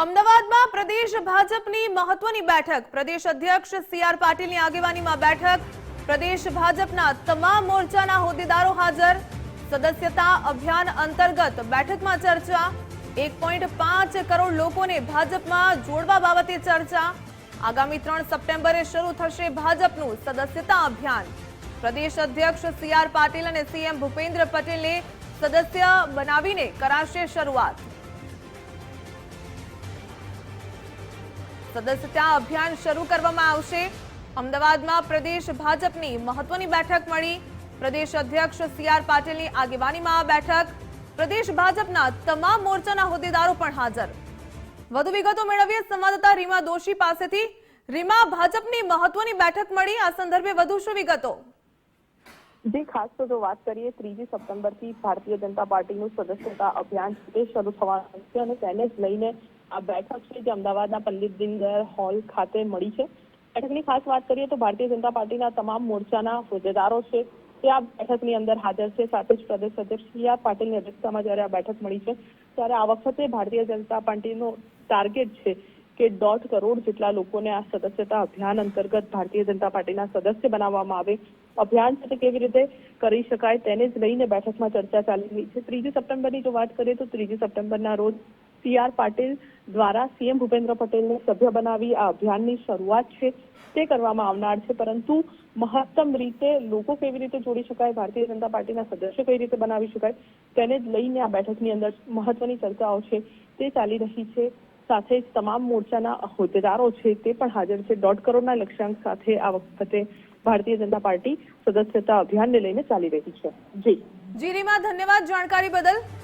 અમદાવાદમાં પ્રદેશ ભાજપની મહત્વની બેઠક. પ્રદેશ અધ્યક્ષ સી આર પાટીલની આગેવાનીમાં બેઠક. પ્રદેશ ભાજપના તમામ મોરચાના હોદ્દેદારો હાજર. સદસ્યતા અભિયાન અંતર્ગત બેઠકમાં ચર્ચા. એક કરોડ લોકોને ભાજપમાં જોડવા બાબતે ચર્ચા. આગામી ત્રણ સપ્ટેમ્બરે શરૂ થશે ભાજપનું સદસ્યતા અભિયાન. પ્રદેશ અધ્યક્ષ સી આર પાટીલ અને સીએમ ભૂપેન્દ્ર પટેલને સદસ્ય બનાવીને કરાશે શરૂઆત. સદસ્યતા અભિયાન શરૂ કરવામાં આવશે. અમદાવાદમાં પ્રદેશ ભાજપની મહત્વની બેઠક મળી. પ્રદેશ અધ્યક્ષ સી આર પાટીલની આગેવાનીમાં આ બેઠક. પ્રદેશ ભાજપના તમામ મોરચાના હોદ્દેદારો પણ હાજર. વધુ વિગતો મેળવીએ સંવાદદાતા રીમા દોશી પાસેથી. રીમા, ભાજપની મહત્વની બેઠક મળી. આ સંદર્ભે વધુ શું વિગતો? જે, ખાસ તો જો વાત કરીએ, ત્રીજી સપ્ટેમ્બરથી ભારતીય જનતા પાર્ટીનું સદસ્યતા અભિયાન શરૂ થવાનું છે અને તેને જ લઈને આ બેઠક છે જે અમદાવાદના પંડિત દીનદયાળ હોલ ખાતે મળી છે. બેઠકની ખાસ વાત કરીએ તો ભારતીય જનતા પાર્ટીના તમામ મોરચાના હોદ્દેદારો છે તે આ બેઠકની અંદર હાજર છે. સાથે જ પ્રદેશ અધ્યક્ષ સી આર પાટીલની અધ્યક્ષતામાં જ્યારે આ બેઠક મળી છે, ત્યારે આ વખતે ભારતીય જનતા પાર્ટીનો ટાર્ગેટ છે કે દોઢ કરોડ જેટલા લોકોને આ સદસ્યતા અભિયાન અંતર્ગત ભારતીય જનતા પાર્ટીના સદસ્ય બનાવવામાં આવે. અભિયાન છે તે કેવી રીતે કરી શકાય તેને જ લઈને બેઠકમાં ચર્ચા ચાલી રહી છે. ત્રીજી સપ્ટેમ્બરની જો વાત કરીએ તો ત્રીજી સપ્ટેમ્બરના રોજ સી આર પાટીલ દ્વારા સીએમ ભૂપેન્દ્ર પટેલને સભ્ય બનાવી આ અભિયાનની શરૂઆત છે, તે કરવામાં આવનાર છે. પરંતુ મહત્તમ રીતે લોકો કેવી રીતે જોડી શકાય, ભારતીય જનતા પાર્ટીના સદસ્યો કઈ રીતે બનાવી શકાય, તેને જ લઈને આ બેઠકની અંદર મહત્વની ચર્ચાઓ છે, તે ચાલી રહી છે. સાથે જ તમામ મોરચાના હોદ્દેદારો છે, તે પણ હાજર છે. દોઢ કરોડના લક્ષ્યાંક સાથે આ વખતે ભારતીય જનતા પાર્ટી સદસ્યતા અભિયાનને લઈને ચાલી રહી છે. જી. જી, રીમા, ધન્યવાદ જાણકારી બદલ.